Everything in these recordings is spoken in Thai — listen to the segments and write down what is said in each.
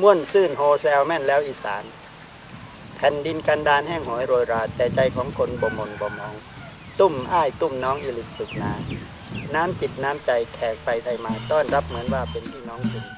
ม่วนซื่นโฮแซลแม่นแล้วอีสานแผ่นดินกันดานแห้งหอยโรยราแต่ใจของคนบ่มนบ่มอง ตุ้มอ้ายตุ้มน้องอิลิปึกนา น้ำจิตน้ำใจแขกไปไทยมาต้อนรับเหมือนว่าเป็นพี่น้องกัน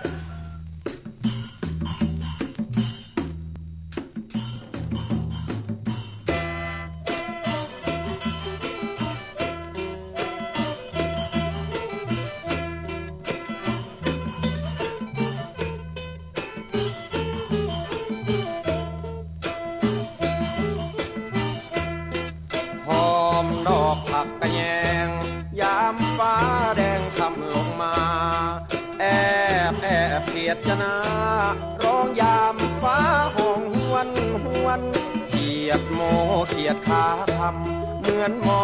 ยดขาทำเหมือนหมอ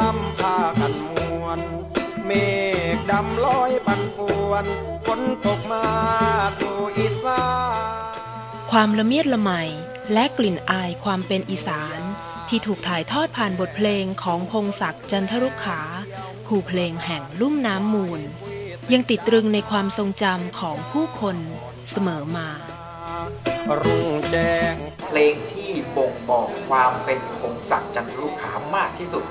ลำพากันมวน เมฆดำลอยปันปวนฝนตกมาดูอีสานความละเมียดละไมและกลิ่นอายความเป็นอีสาน ที่ถูกถ่ายทอดผ่านบทเพลงของพงศักดิ์จันทรุขาครูเพลงแห่งลุ่มน้ำมูล ยังติดตรึงในความทรงจำของผู้คนเสมอมา รุ่งแจ้งเพลงที่ ที่บ่งบอกความเป็นคงศักดิ์จันทรุขามากที่สุด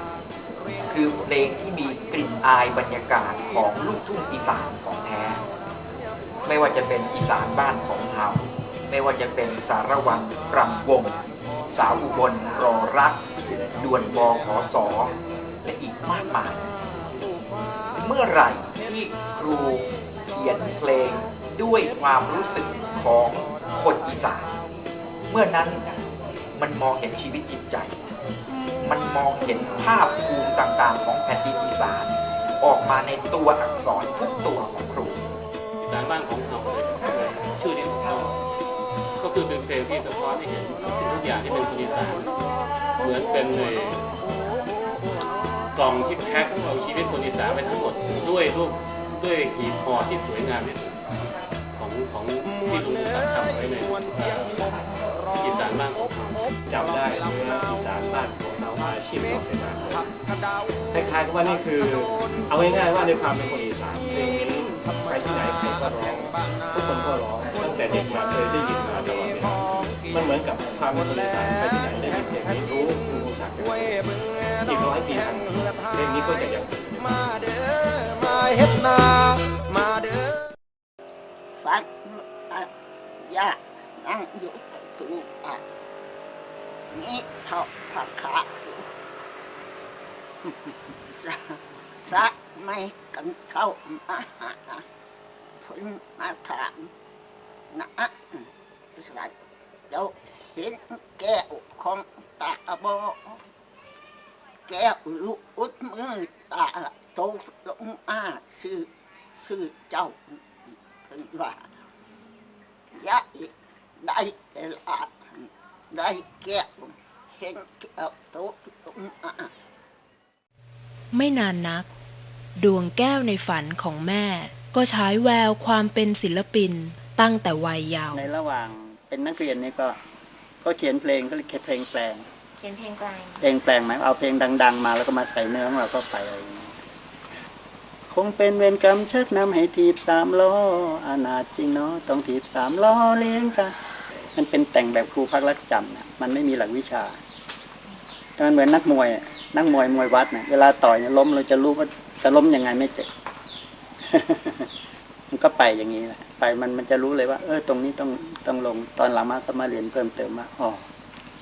คือเพลงที่มีกลิ่นอายบรรยากาศของลูกทุ่งอีสานของแท้ ไม่ว่าจะเป็นอีสานบ้านของเฮาไม่ว่าจะเป็นสารวัตรรำวง สาวอุบลรอรักด่วนบอขอสอและอีกมากมาย เมื่อไหร่ที่ครูเขียนเพลงด้วยความรู้สึกของคนอีสาน เมื่อนั้น มันมองเห็นชีวิตจิตใจ มันมองเห็นภาพภูมิต่างๆ ของแผ่นดินอีสานออกมาในตัวอักษรทุกตัวของครูอีสานบ้านของเราเลยชื่อนี้ของเราก็คือเป็นเพลงที่สะท้อนให้เห็นสิ่งทุกอย่างที่เป็นคนอีสานเหมือนเป็นในกล่องที่แพ็คเอาชีวิตคนอีสานไปทั้งหมดด้วยรูปด้วยหีบห่อที่สวยงามที่สุดของของที่คุณตัดทำไว้ในเอีสานบ้านของเราจำได้ว่าอีสานบ้านของเราอาชีพเราเป็นแบบคล้ายๆกับว่านี่คือ เอาง่ายๆว่าในความเป็นคนอีสานเพลงนี้ไปที่ไหนใครก็ร้องทุกคนก็ร้องตั้งแต่เด็กมาเคยได้ยินมาตลอดเวลามันเหมือนกับความเป็นคนอีสานไปที่ไหนได้ยินเพลงนี้รู้รู้ภาษาอีกร้อยปีพันปีเพลงนี้ก็จะยังมาเด้อมาเฮ็ดนามาเด้อฟัดอะยานั่งอยู่ นี่เท่าผักขาจะสักไม่กันเข้ามาพ้นมาถามนะสัตว์เจ้าเห็นแก้วของตาบอแก้วลุอุดมือตาโตลงมาซื้อซื้อเจ้าเพิ่นว่ายายได้เวลา ได้แก้วเห็นแก้วโตลงมาไม่นานนัก ดวงแก้วในฝันของแม่ ก็ฉายแววความเป็นศิลปินตั้งแต่วัยเยาว์ในระหว่างเป็นนักเรียนนี่ก็ก็เขียนเพลงก็เรียกเพลงแปลง เขียนเพลงกลางเพลงแปลงหมายเอาเพลงดัง ๆ มาแล้วก็มาใส่เนื้อของเราเข้าไปอะไรอย่างเงี้ยคงเป็นเวรกรรมชักนำให้ทีบสามล้ออานาจจริงเนาะต้องทีบสามล้อเลี้ยงกัน มันเป็นแต่งแบบครูพักรักจำนะมันไม่มีหลักวิชาแต่มันเหมือนนักมวย นักมวยมวยวัดนะเวลาต่อยล้มเราจะรู้ว่าจะล้มยังไงไม่เจ็บมันก็ไปอย่างนี้แหละไปมันมันจะรู้เลยว่าเออตรงนี้ต้องต้องลงตอนหลังมาก็มาเรียนเพิ่มเติมว่าอ๋อ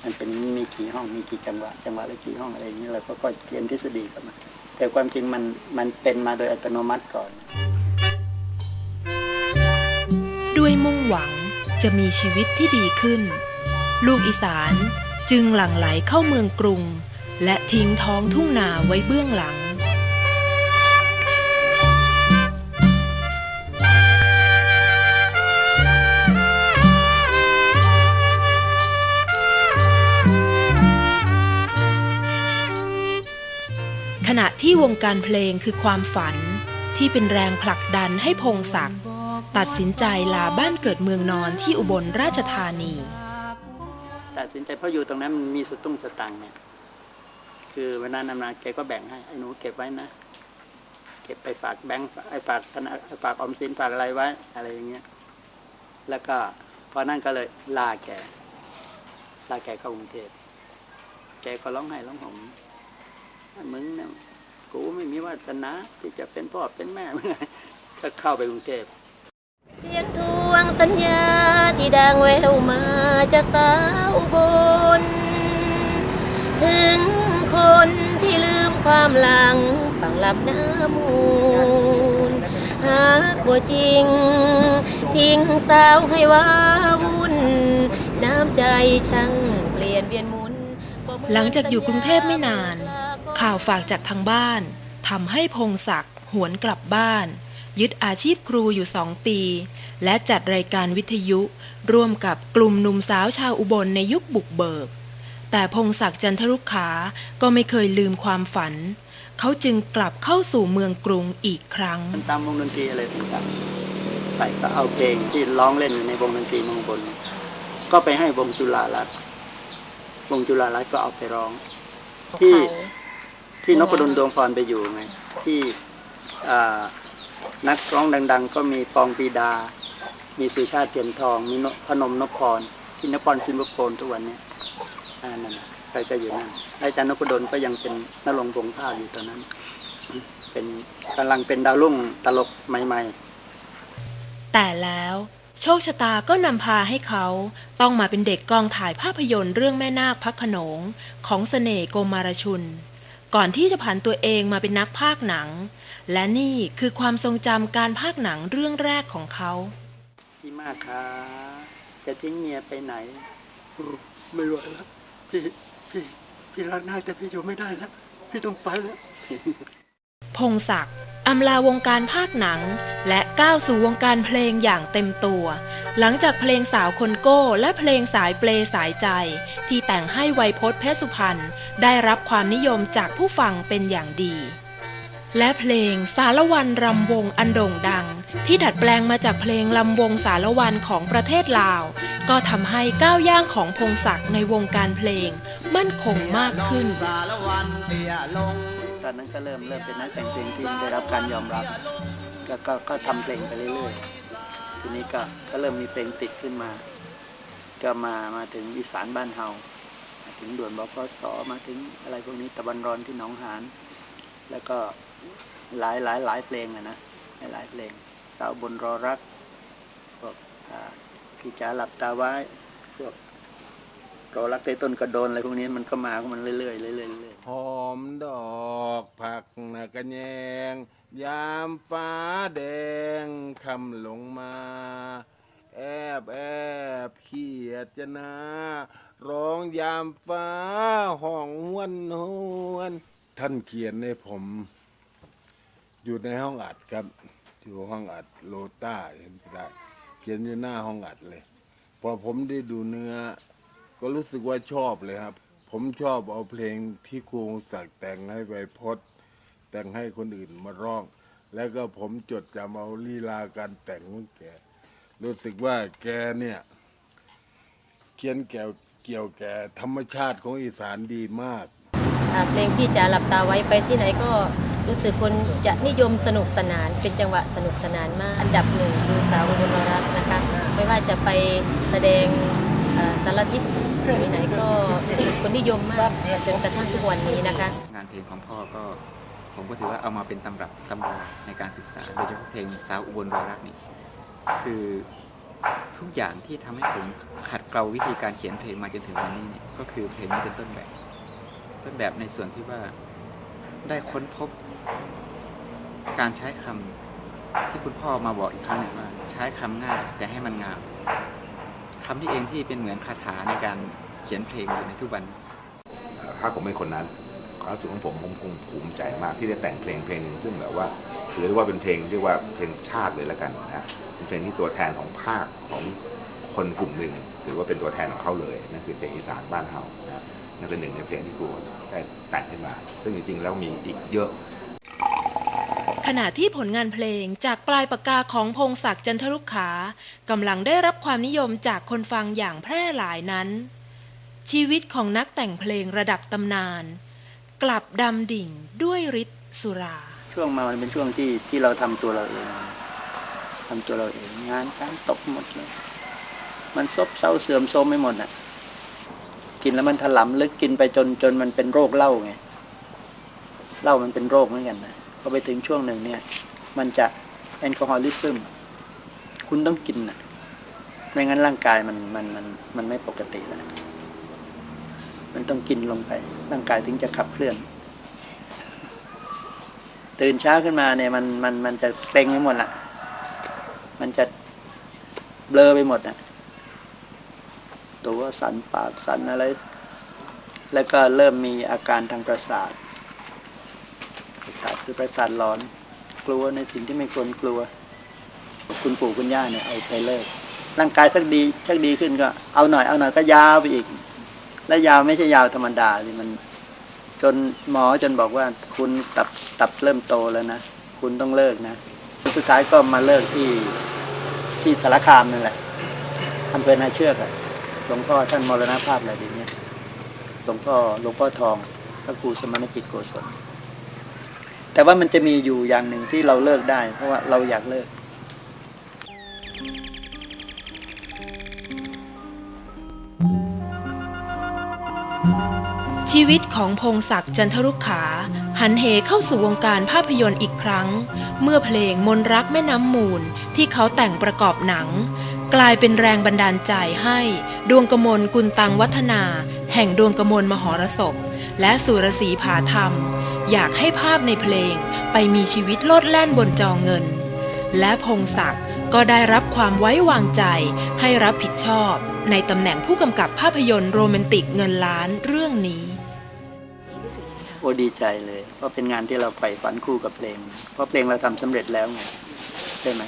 มันเป็นมีกี่ห้องมีกี่จังหวะจังหวะละกี่ห้องอะไรอย่างนี้เราก็ก็เรียนทฤษฎีกันมาแต่ความจริงมันมันเป็นมาโดยอัตโนมัติก่อน ด้วยมุ่งหวัง จะมีชีวิตที่ดีขึ้น ลูกอีสานจึงหลั่งไหลเข้าเมืองกรุง และทิ้งท้องทุ่งนาไว้เบื้องหลังขณะที่วงการเพลงคือความฝันที่เป็นแรงผลักดันให้พงศักดิ์ ตัดสินใจลาบ้านเกิดเมืองนอนที่อุบลราชธานี ตัดสินใจเพราะอยู่ตรงนั้นมันมีสตุ้งสตังเนี่ยคือเวลานำนาแกก็แบ่งให้ไอ้หนูเก็บไว้นะ เก็บไปฝากแบงค์ไอ้ฝากธนาฝากออมสินฝากอะไรไว้ อะไรอย่างเงี้ยแล้วก็พอนั่นก็เลยลาแกลาแกเข้ากรุงเทพแกก็ร้องไห้ร้องห่มมึงเนี่ยกูไม่มีวาสนาที่จะเป็นพ่อเป็นแม่เมึงไงก็เข้าไปกรุงเทพ เสียงทวงสัญญาที่ดังแววมาจากสาวอุบน ถึงคนที่ลืมความหลังฝังหลับหน้ามูลหากบ่จริง ทิ้งสาวให้ว้าวุ่น น้ำใจช่างเปลี่ยนเวียนหมุนบ่เหมือนหลังจากอยู่กรุงเทพไม่นาน ข่าวฝากจากทางบ้านทำให้พงศักดิ์หวนกลับบ้าน ยึดอาชีพครูอยู่สองปี และจัดรายการวิทยุ ร่วมกับกลุ่มหนุ่มสาวชาวอุบลในยุคบุกเบิก แต่พงศักดิ์จันทรุกขาก็ไม่เคยลืมความฝัน เขาจึงกลับเข้าสู่เมืองกรุงอีกครั้งมันตามวงดนตรีอะไรต่างๆไปก็เอาเพลงที่ร้องเล่นอยู่ในวงดนตรีเมืองบน ก็ไปให้วงจุฬารัตน์วงจุฬารัตน์ก็เอาไปร้อง ที่ที่นพดลดวงพรไปอยู่ไงที่อ่า นักร้องดัง ๆ ก็มีปองปีดา มีสุชาติเทียนทอง มีพนมนพพรที่นพรซิมบโพนทุกวันนี้อ่านั่นใครก็อยู่นั่นอาจารย์นพดลก็ยังเป็นนรงค์พงภาพอยู่ตอนนั้น เป็นกำลังเป็นดาวรุ่งตลกใหม่ๆ แต่แล้วโชคชะตาก็นำพาให้เขาต้องมาเป็นเด็กกองถ่ายภาพยนตร์เรื่องแม่นาคพระโขนงของเสน่ห์โกมารชุน ก่อนที่จะผ่านตัวเองมาเป็นนักภาคหนัง และนี่คือความทรงจำการภาคหนังเรื่องแรกของเขาพี่มากคะจะทิ้งเมียไปไหน ไม่ไหวแล้วพี่พี่พี่รักนาแต่พี่อยู่ไม่ได้แล้วพี่ต้องไปแล้ว พงศักดิ์อำลาวงการภาคหนัง และก้าวสู่วงการเพลงอย่างเต็มตัว หลังจากเพลงสาวคนโก้ และเพลงสายเปลสายใจ ที่แต่งให้ไวยพจน์เพชรสุพรรณได้รับความนิยมจากผู้ฟังเป็นอย่างดี และเพลงสารวันรำวงอันโด่งดัง ที่ดัดแปลงมาจากเพลงลำวงสารวันของประเทศลาว ก็ทำให้ก้าวย่างของพงศักดิ์ในวงการเพลง มั่นคงมากขึ้น ตอนนั้นก็เริ่มเริ่มเป็นนักแต่งเพลงที่ได้รับการยอมรับก็ก็ก็ทำเพลงไปเรื่อยๆ ทีนี้ก็ก็เริ่มมีเพลงติดขึ้นมา ก็มามาถึงอีสานบ้านเฮามาถึงด่วนบกสมาถึงอะไรพวกนี้ตะวันร้อนที่หนองหานแล้วก็หลายหลายหลายเพลงอะนะหลายหลายเพลงสาวบนรอรักพวกอ่าพี่จ๋าหลับตาไว้พวกรอรักใต้ต้นกระโดนอะไรพวกนี้มันก็มาของมันเรื่อยๆเรื่อยๆ หอมดอกผักนากระแยง ยามฟ้าแดงคำลงมา แอบแอบเขียดจะนา ร้องยามฟ้าห้องหวนหวน ท่านเขียนให้ผม อยู่ในห้องอัดครับ อยู่ห้องอัดโลต้าเห็นไได้ เขียนอยู่หน้าห้องอัดเลย พอผมได้ดูเนื้อ ก็รู้สึกว่าชอบเลยครับ ผมชอบเอาเพลงที่ครูศักดิ์แต่งให้ไวพจน์แต่งให้คนอื่นมาร้อง แล้วก็ผมจดจำเอาลีลาการแต่งของแก รู้สึกว่าแกเนี่ยเขียนแกวเกี่ยวแก่ธรรมชาติของอีสานดีมาก อ่าเพลงพี่จ๋าหลับตาไว้ไปที่ไหนก็รู้สึกคนจะนิยมสนุกสนาน เป็นจังหวะสนุกสนานมาก อันดับหนึ่งคือสาวอุบลรัตน์นะคะ ไม่ว่าจะไปแสดงเอ่อสารทิศ ที่ไหนก็คนนิยมมากจนกระทั่งทุกวันนี้นะคะ งานเพลงของพ่อก็ผมก็ถือว่าเอามาเป็นตำรับตำราในการศึกษาโดยเฉพาะเพลงสาวอุบลรอยรักนี่คือทุกอย่างที่ทำให้ผมขัดเกลาวิธีการเขียนเพลงมาจนถึงวันนี้เนี่ยก็คือเพลงนี้เป็นต้นแบบ ต้นแบบในส่วนที่ว่าได้ค้นพบ การใช้คำที่คุณพ่อมาบอกอีกครั้งหนึ่งว่า ใช้คำง่ายแต่ให้มันงาม คำที่เองที่เป็นเหมือนคาถาในการเขียนเพลงอยู่ในทุกวัน ถ้าผมเป็นคนนั้นความรู้สึกของผมผมคงภูมิใจมากที่ได้แต่งเพลงเพลงหนึ่งซึ่งแบบว่าถือได้ว่าเป็นเพลงเรียกว่าเพลงชาติเลยแล้วกันนะเป็นเพลงที่ตัวแทนของภาคของคนกลุ่มหนึ่งถือว่าเป็นตัวแทนของเขาเลยนั่นคือเพลงอีสานบ้านเฮานะนั่นเป็นหนึ่งในเพลงที่ครูได้แต่งขึ้นมา ซึ่งจริงๆแล้วมีอีกเยอะ ขณะที่ผลงานเพลงจากปลายปากกาของพงศักดิ์จันทรุกขากำลังได้รับความนิยมจากคนฟังอย่างแพร่หลายนั้น ชีวิตของนักแต่งเพลงระดับตำนาน กลับดำดิ่งด้วยฤทธิ์สุรา ช่วงมามันเป็นช่วงที่ที่เราทำตัวเราเองทำตัวเราเองงานการตกหมดเลยมันซบเซาเสื่อมโทรมไม่หมดน่ะ กินแล้วมันถลำลึกกินไปจนจนมันเป็นโรคเล้าไงเล้ามันเป็นโรคเหมือนกันนะ อไปถึงช่วงหนึ่งเนี่ย มันจะแอลกอฮอลิซึมคุณต้องกินนะไม่งั้นร่างกายมันมันมันมันไม่ปกติแล้วมันต้องกินลงไป ร่างกายถึงจะขับเคลื่อน ตื่นเช้าขึ้นมาเนี่ย มันมันมันจะเกร็งไปหมดละมันจะเบลอไปหมดนะตัวสันปากสันอะไร แล้วก็เริ่มมีอาการทางประสาท ประสาทคือประสาทร้อน กลัวในสิ่งที่ไม่ควรกลัว คุณปู่คุณย่าเนี่ยเอาไปเลิก ร่างกายสักดีชักดีขึ้นก็ เอาหน่อยเอาหน่อยก็ยาวไปอีก และยาวไม่ใช่ยาวธรรมดาสิมันจนหมอจนบอกว่าคุณตับตับเริ่มโตแล้วนะ คุณต้องเลิกนะสุดท้ายก็มาเลิกที่ที่สารคามนั่นแหละอำเภอนาเชือกอะหลวงพ่อท่านมรณภาพอะไรดีเนี่ยหลวงพ่อหลวงพ่อทองพระครูสมณกิจโกศล แต่ว่ามันจะมีอยู่อย่างหนึ่งที่เราเลิกได้ เพราะว่าเราอยากเลิก ชีวิตของพงศักดิ์จันทรุกขา หันเหเข้าสู่วงการภาพยนตร์อีกครั้ง เมื่อเพลงมนรักแม่น้ำมูลที่เขาแต่งประกอบหนัง กลายเป็นแรงบันดาลใจให้ ดวงกมลกุลตังวัฒนา แห่งดวงกมลมหรสพ และสุรศรีผาธรรม อยากให้ภาพในเพลงไปมีชีวิตโลดแล่นบนจอเงิน และพงศักดิ์ก็ได้รับความไว้วางใจให้รับผิดชอบ ในตำแหน่งผู้กำกับภาพยนตร์โรแมนติกเงินล้านเรื่องนี้โอ้ดีใจเลยเพราะเป็นงานที่เราใฝ่ฝันคู่กับเพลง เพราะเพลงเราทำสำเร็จแล้วไงใช่ไหม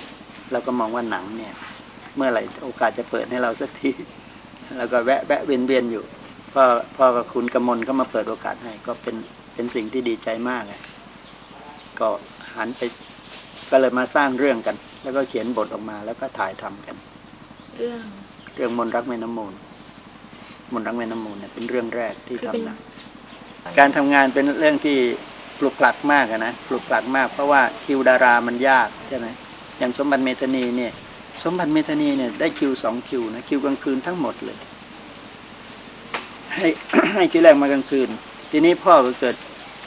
เราก็มองว่าหนังเนี่ย เมื่อไหร่โอกาสจะเปิดให้เราสักทีแล้วก็แวะแวะเวียนเวียนอยู่พ่อพ่อกับคุณกมลก็มาเปิดโอกาสให้ก็เป็น เป็นสิ่งที่ดีใจมากอะก็หันไปก็เลยมาสร้างเรื่องกัน แล้วก็เขียนบทออกมาแล้วก็ถ่ายทำกัน เรื่องเรื่องมนต์รักแม่น้ำมูล มนต์รักแม่น้ำมูลเนี่ยเป็นเรื่องแรกที่คือเป็นทำหนังการทำงานเป็นเรื่องที่ปลุกปลักมากอะนะปลุกปลักมาก เพราะว่าคิวดารามันยากใช่ไหมอย่างสมบัติเมธานีเนี่ย สมบัติเมธานีเนี่ยได้คิวสองคิวนะคิวกลางคืนทั้งหมดเลย ให้ให้คิวแรกมากลางคืน ทีนี้พ่อก็เกิด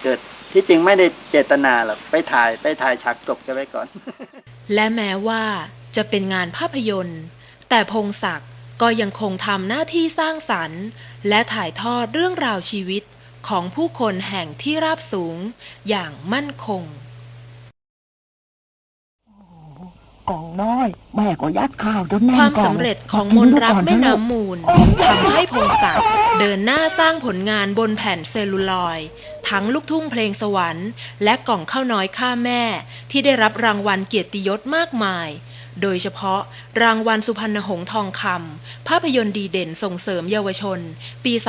เกิดที่จริงไม่ได้เจตนาหรอกไปถ่ายไปถ่ายฉากจบกันไว้ก่อน และแม้ว่าจะเป็นงานภาพยนตร์ แต่พงศักดิ์ก็ยังคงทำหน้าที่สร้างสรรค์ และถ่ายทอดเรื่องราวชีวิตของผู้คนแห่งที่ราบสูงอย่างมั่นคง กล่องน้อย แม่ก็ยัดข้าวจนแน่นความกล่องสำเร็จของมนรักแม่น้ำมูลทำให้พงศักดิ์เดินหน้าสร้างผลงานบนแผ่นเซลลูลอยด์ทั้งลูกทุ่งเพลงสวรรค์และกล่องข้าวน้อยข้าแม่ ที่ได้รับรางวัลเกียรติยศมากมาย โดยเฉพาะรางวัลสุพรรณหงส์ทองคำภาพยนตร์ดีเด่นส่งเสริมเยาวชน ปี 2523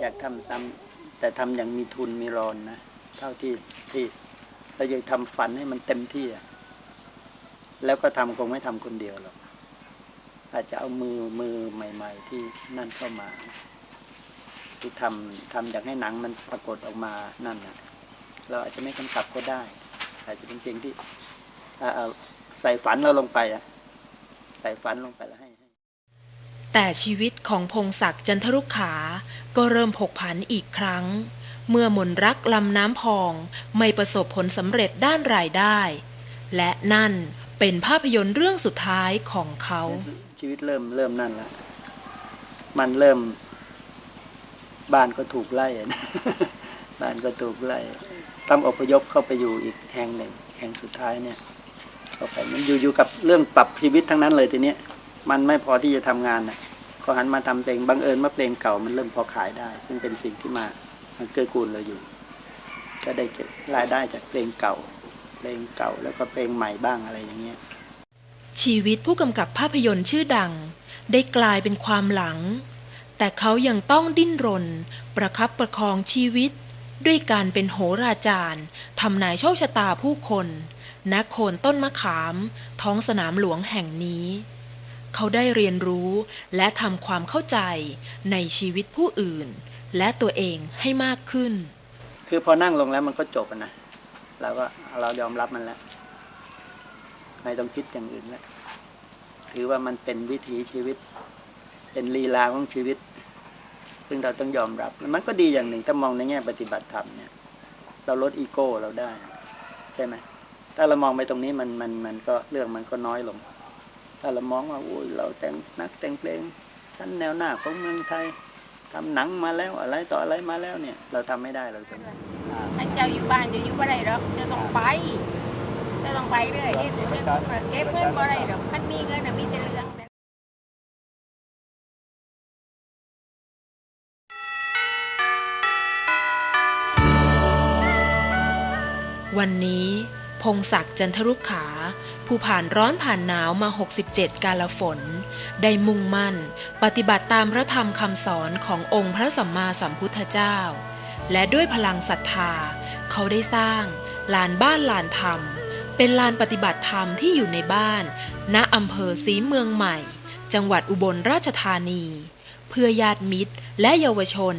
อยากทำซ้ำแต่ทำอย่างมีทุนมีรอนนะ เท่าที่ที่เราอยากทำฝันให้มันเต็มที่แล้วก็ทำคงไม่ทำคนเดียวหรอกอาจจะเอามือมือใหม่ ๆ ที่นั่นเข้ามา ที่ทำทำอยากให้หนังมันปรากฏออกมานั่นนะเราอาจจะไม่กำกับก็ได้ อาจจะเป็นสิ่งที่เอาใส่ฝันเราลงไปอะใส่ฝันลงไปแล้วให้ให้แต่ชีวิตของพงศักดิ์จันทรุกขา ก็เริ่มผกผันอีกครั้ง เมื่อมนรักลำน้ำพองไม่ประสบผลสำเร็จด้านรายได้ และนั่นเป็นภาพยนตร์เรื่องสุดท้ายของเขา ชีวิตเริ่มเริ่มนั่นละมันเริ่ม บ้านก็ถูกไล่นะบ้านก็ถูกไล่ต้องอพยพเข้าไปอยู่อีกแห่งหนึ่ง แห่งสุดท้ายเนี่ยเข้าไปมันอยู่อยู่กับเรื่องปรับชีวิตทั้งนั้นเลยทีเนี้ยมันไม่พอที่จะทำงานนะก็หันมาทำเพลงบังเอิญว่าเพลงเก่ามันเริ่มพอขายได้ ซึ่งเป็นสิ่งที่มา มันเกื้อกูลเราอยู่ ก็ได้เก็บรายได้จากเพลงเก่า เพลงเก่าแล้วก็เพลงใหม่บ้างอะไรอย่างเงี้ย ชีวิตผู้กำกับภาพยนตร์ชื่อดัง ได้กลายเป็นความหลัง แต่เขายังต้องดิ้นรน ประคับประคองชีวิต ด้วยการเป็นโหราจารย์ทำนายโชคชะตาผู้คนณโคนต้นมะขาม ท้องสนามหลวงแห่งนี้ เขาได้เรียนรู้และทำความเข้าใจในชีวิตผู้อื่น และตัวเองให้มากขึ้น คือพอนั่งลงแล้วมันก็จบอะนะเราก็เรายอมรับมันแล้วไม่ต้องคิดอย่างอื่นแล้วถือว่ามันเป็นวิถีชีวิต เป็นลีลาของชีวิต ซึ่งเราต้องยอมรับ มันก็ดีอย่างหนึ่งถ้ามองในแง่ปฏิบัติธรรมเนี่ย เราลดอีโก้เราได้ ใช่ไหมถ้าเรามองไปตรงนี้มันมันมันก็เรื่องมันก็น้อยลง ถ้าเรามองว่าอุ้ยเราแต่งนักแต่งเพลงชั้นแนวหน้าของเมืองไทย ทำหนังมาแล้วอะไรต่ออะไรมาแล้วเนี่ย เราทำไม่ได้เราตรงนี้ให้เจ้าอยู่บ้านเดี๋ยวอยู่บ่ได้หรอกเจ้าต้องไปเจ้าต้องไปเรื่อยเฮ็ดเฮ็ดเก็บเงินบ่ได้หรอกคันมีเงินน่ะมีแต่เรื่องวันนี้ พงศักดิ์จันทรุกขา ผู้ผ่านร้อนผ่านหนาวมา 67 กาลฝน ได้มุ่งมั่น ปฏิบัติตามพระธรรมคำสอนขององค์พระสัมมาสัมพุทธเจ้า และด้วยพลังศรัทธา เขาได้สร้าง ลานบ้านลานธรรม เป็นลานปฏิบัติธรรมที่อยู่ในบ้าน ณอำเภอศรีเมืองใหม่ จังหวัดอุบลราชธานี เพื่อญาติมิตรและเยาวชน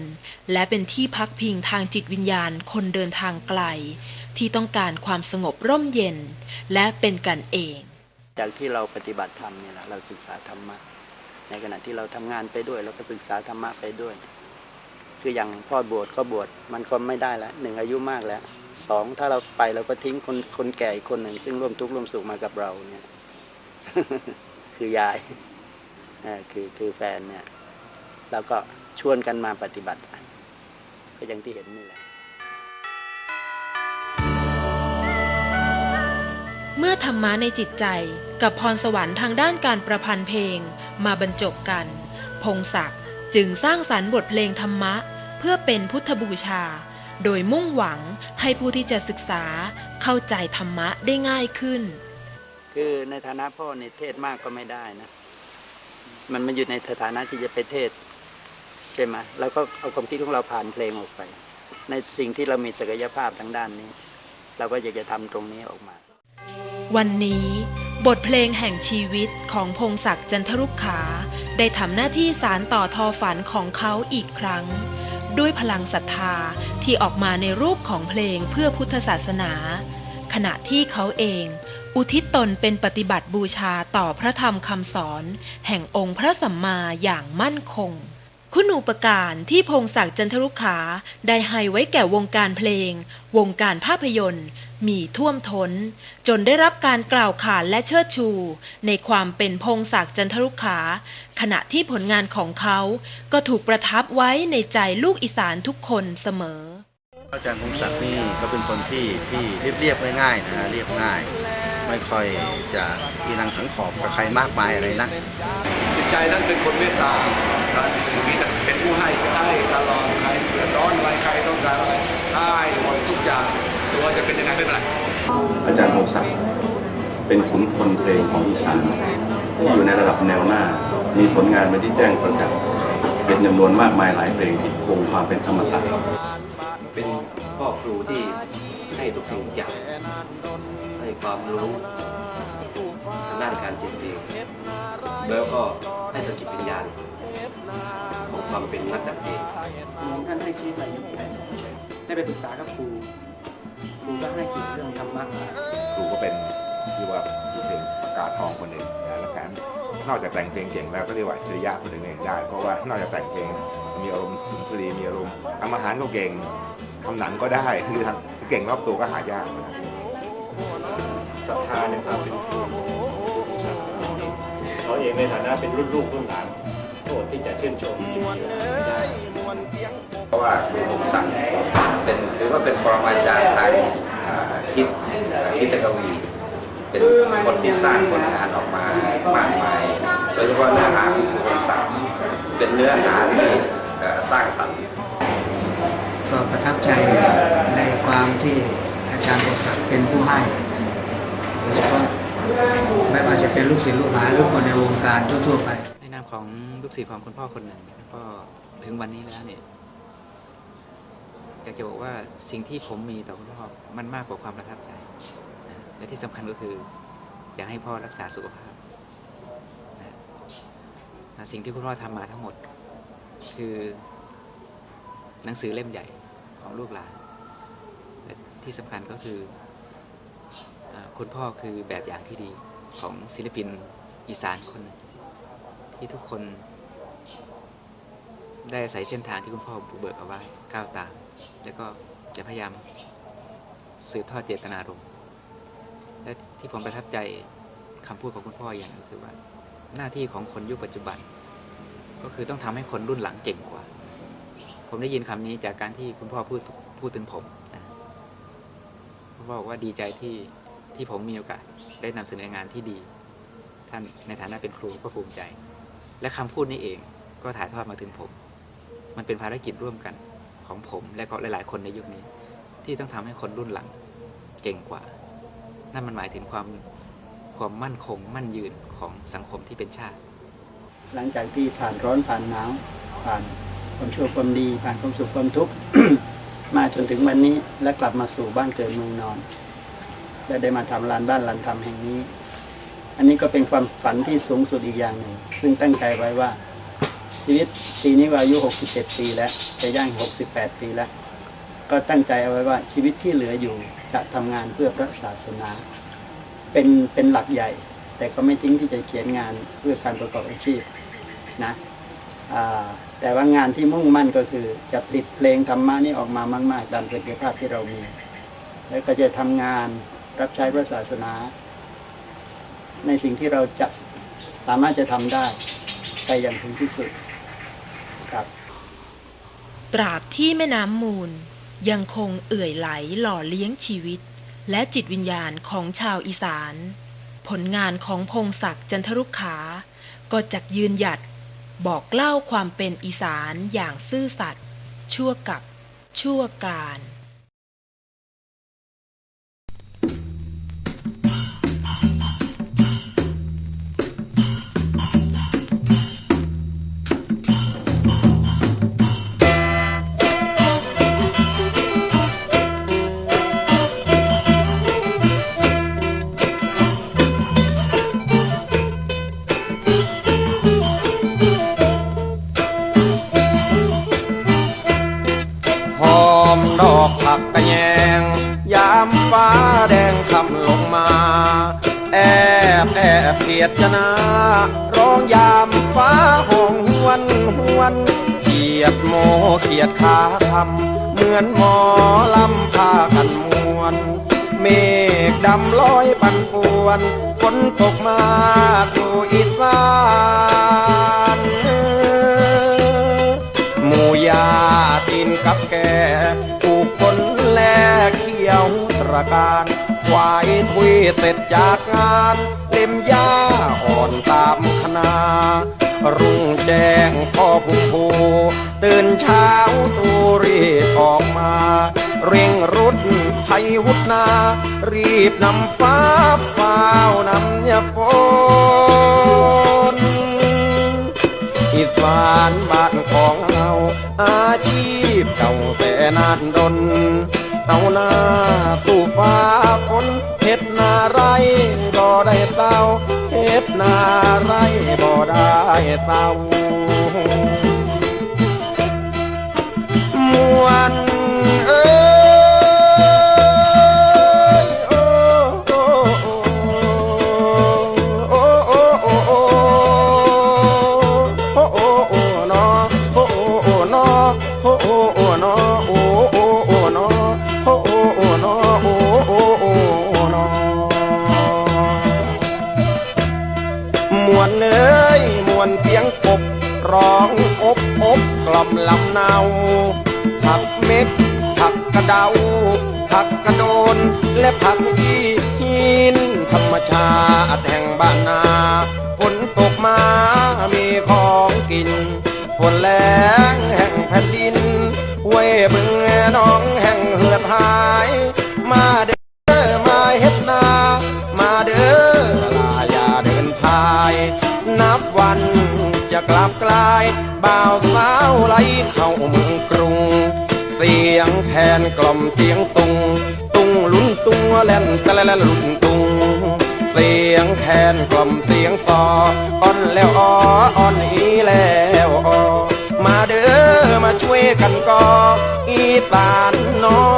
และเป็นที่พักพิงทางจิตวิญญาณคนเดินทางไกล ที่ต้องการความสงบร่มเย็น และเป็นกันเอง จากที่เราปฏิบัติธรรมเนี่ยแหละเราศึกษาธรรมะ ในขณะที่เราทำงานไปด้วย เราก็ศึกษาธรรมะไปด้วย คืออย่างพ่อบวชก็บวชมันก็ไม่ได้แล้วหนึ่งอายุมากแล้วสองถ้าเราไปเราก็ทิ้งคนคนแก่อีกคนหนึ่ง ซึ่งร่วมทุกข์ร่วมสุขมากับเราเนี่ย คือยายคือคือแฟนเนี่ย แล้วก็ชวนกันมาปฏิบัติก็อย่างที่เห็นนี่แหละ เมื่อธรรมะในจิตใจกับพรสวรรค์ทางด้านการประพันธ์เพลงมาบรรจบกัน พงศักดิ์จึงสร้างสรรค์บทเพลงธรรมะ เพื่อเป็นพุทธบูชา โดยมุ่งหวังให้ผู้ที่จะศึกษาเข้าใจธรรมะได้ง่ายขึ้น คือในฐานะพ่อในยเทศมากก็ไม่ได้นะ มันมันอยู่ในสถานะที่จะไปเทศใช่ไหมเราก็เอาความคิดของเราผ่านเพลงออกไป ในสิ่งที่เรามีศักยภาพทางด้านนี้ เราก็อยากจะทำตรงนี้ออกมา วันนี้บทเพลงแห่งชีวิตของพงศักดิ์จันทรุกขา ได้ทำหน้าที่สารต่อทอฝันของเขาอีกครั้ง ด้วยพลังศรัทธาที่ออกมาในรูปของเพลงเพื่อพุทธศาสนา ขณะที่เขาเอง อุทิศตนเป็นปฏิบัติบูชาต่อพระธรรมคำสอน แห่งองค์พระสัมมาอย่างมั่นคง คุณูปการที่พงศักดิ์จันทรุขา ได้ให้ไว้แก่วงการเพลง วงการภาพยนตร์ มีท่วมท้น จนได้รับการกล่าวขานและเชิดชู ในความเป็นพงศักดิ์จันทรุขา ขณะที่ผลงานของเขาก็ถูกประทับไว้ในใจลูกอีสานทุกคนเสมอ อาจารย์พงศักดิ์นี่ก็เป็นคนที่ที่เรียบเรียบง่ายๆนะฮะเรียบง่าย ไม่ค่อยจะอีนังขังขอบกับใครมากมายอะไรนะจิตใจนั้นเป็นคนเมตตามีแต่เป็นผู้ให้ให้ตลอดใครเดือดร้อนอะไรใครต้องการอะไรให้หมดทุกอย่างตัวจะเป็นยังไงไม่เป็นไรอาจารย์พงศักดิ์เป็นขุนพลเพลงของอีสานที่อยู่ในระดับแนวหน้า มีผลงานเป็นที่แจ้งประจักษ์เป็นจำนวนมากมายหลายเพลงที่คงความเป็นธรรมตะเป็นพ่อครูที่ให้ทุกสิ่งทุกอย่างให้ ความรู้ทางด้านการเขียนเพลงแล้วก็ให้สกิจวิญญาณของความเป็นนักแต่งเพลงท่านให้ชีวิตมาอยู่ได้ไปปรึกษากับครูครูก็ให้เกี่ยวเรื่องธรรมะครูก็เป็นที่ว่าผู้เพลงประกาศทองคนหนึ่งนะและการนอกจากแต่งเพลงเก่งแล้วก็เรียกว่าอัจฉริยะคนหนึ่งเองได้ เพราะว่านอกจากแต่งเพลงมีอารมณ์สุนทรีย์มีอารมณ์ทำอาหารก็เก่งทำหนังก็ได้คือทำเก่งรอบตัวก็หายากนะ ศรัทธาในความเป็นครูเขาเองในฐานะเป็นรุ่นลูกรุ่นหลานโอ้ที่จะชื่นชมยินดีไม่ได้เพราะว่าครูพงศักดิ์เป็นถือว่าเป็นปรมาจารย์ทางอ่าคิดคิดกวี เป็นคนที่สร้างผลงานออกมามากมายโดยเฉพาะเนื้อหาของครูพงศักดิ์เป็นเนื้อหาที่เอ่อสร้างสรรค์ก็ประทับใจในความที่ อาจารย์บศักดิ์เป็นผู้ให้โดยเฉพาะไม่ว่าจะเป็นลูกศิษย์ลูกหาหรือคนในวงการทั่วๆไป ในนามของลูกศิษย์ของคุณพ่อคนหนึ่งก็ถึงวันนี้แล้วเนี่ยอยากจะบอกว่าสิ่งที่ผมมีต่อคุณพ่อมันมากกว่าความประทับใจและที่สำคัญก็คืออยากให้พ่อรักษาสุขภาพนะสิ่งที่คุณพ่อทำมาทั้งหมด คือหนังสือเล่มใหญ่ของลูกหลาน ที่สำคัญก็คืออคุณพ่อคือแบบอย่างที่ดีของศิลปินอีสานคนที่ทุกคน ได้อาศัยเส้นทางที่คุณพ่อบุกเบิกเอาไว้ก้าวตาม แล้วก็จะพยายามสืบทอดเจตนารมณ์และที่ผมประทับใจคำพูดของคุณพ่ออย่างก็คือว่า หน้าที่ของคนยุคปัจจุบัน ก็คือต้องทำให้คนรุ่นหลังเก่งกว่า ผมได้ยินคำนี้จากการที่คุณพ่อพูดพูดถึงผม คุณพ่อบอกว่าดีใจที่ที่ผมมีโอกาสได้นำเสนองานที่ดี ท่านในฐานะเป็นครูก็ภูมิใจ และคำพูดนี้เองก็ถ่ายทอดมาถึงผม มันเป็นภารกิจร่วมกันของผมและก็หลาย ๆ คนในยุคนี้ ที่ต้องทำให้คนรุ่นหลังเก่งกว่า นั่นมันหมายถึงความความมั่นคงมั่นยืนของสังคมที่เป็นชาติ หลังจากที่ผ่านร้อนผ่านหนาวผ่านความชั่วความดีผ่านความสุขความทุกข์ มาจนถึงวันนี้และกลับมาสู่บ้านเกิดเมืองนอน และได้มาทำลานบ้านลานธรรมแห่งนี้ อันนี้ก็เป็นความฝันที่สูงสุดอีกอย่างหนึ่ง ซึ่งตั้งใจไว้ว่า ชีวิตปีนี้วาอายุ 67 ปีแล้วจะย่าง 68 ปีแล้ว ก็ตั้งใจเอาไว้ว่าชีวิตที่เหลืออยู่จะทำงานเพื่อพระศาสนา เป็นเป็นหลักใหญ่ แต่ก็ไม่ทิ้งที่จะเขียนงานเพื่อการประกอบอาชีพนะอ่า แต่ว่างานที่มุ่งมั่นก็คือ จะผลิตเพลงธรรมะนี่ออกมามากๆตามศักยภาพที่เรามี แล้วก็จะทำงานรับใช้พระศาสนา ในสิ่งที่เราจะสามารถจะทำได้ไปอย่างถึงที่สุดครับ ตราบที่แม่น้ำมูล ยังคงเอื่อยไหลหล่อเลี้ยงชีวิต และจิตวิญญาณของชาวอีสาน ผลงานของพงศักดิ์จันทรุกขา ก็จักยืนหยัด บอกเล่าความเป็นอีสานอย่างซื่อสัตย์ชั่วกับชั่วการ มดอกผักกระแยง ยามฟ้าแดงคำลงมา แอบแอบเพียดจนาร้องยามฟ้าห้องหวนหวนเกียดโมเกียดขาทำเหมือนหมอลำพากันมวน เมฆดำลอยปันป่วนฝนตกมาดูอีสาน กับแกผูกคนแลเขียวตระการควายทุยเสร็จจากงานเต็มยาอ่อนตามคณารุ่งแจ้งพ่อผู้ผูตื่นเช้าตูรีบออกมา เร่งรุดไทยวุฒนา รีบนำฟ้าฟ้า หน้าตู้ฟ้าฝนเฮ็ดนาไรบ่ได้เต้าเฮ็ดนาไรบ่ได้เต้ามวน ร้องอบอบกล่อมลำเนาผักเม็ดผักกระเดาผักกระโดน และผักอีหินธรรมชาติแห่งบ้านนาฝนตกมามีของกินฝนแรงแห่งแผ่นดินห้วยบึง บ่าวสาวไหลเข้าเมืองกรุง เสียงแคนกล่อมเสียงตุง ตุงลุ้นตุงแล่นตะละละลุ้นตุง เสียงแคนกล่อมเสียงซออ่อนแล้วอ้ออ่อนอีแล้วอ้อมาเด้อมาช่วยกันก่ออีตานน้อง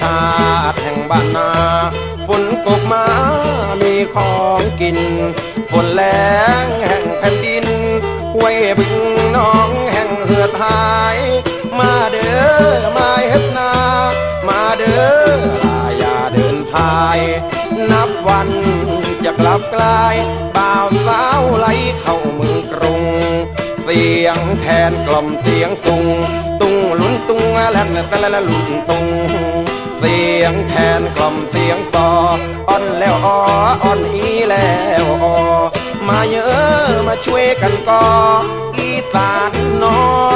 ชาติแห่งบ้านนาฝนตกมามีของกิน ฝนแรงแห่งแผ่นดินห้วยบึงน้องแห่งเหือดหาย มาเด้อมาเฮ็ดนา มาเด้อลาอย่าเดินพาย นับวันจะกลับกลายบ่าวสาวไหลเข้าเมืองกรุง เสียงแคนกล่อมเสียงสุง ตุงลุนตุงและแต่ละลุนตุง ยงแคนกล่อมเสียงซออ่อนแล้วออ่อนอีแล้วออมาเยอะมาช่วยกันก่ออีสานนอ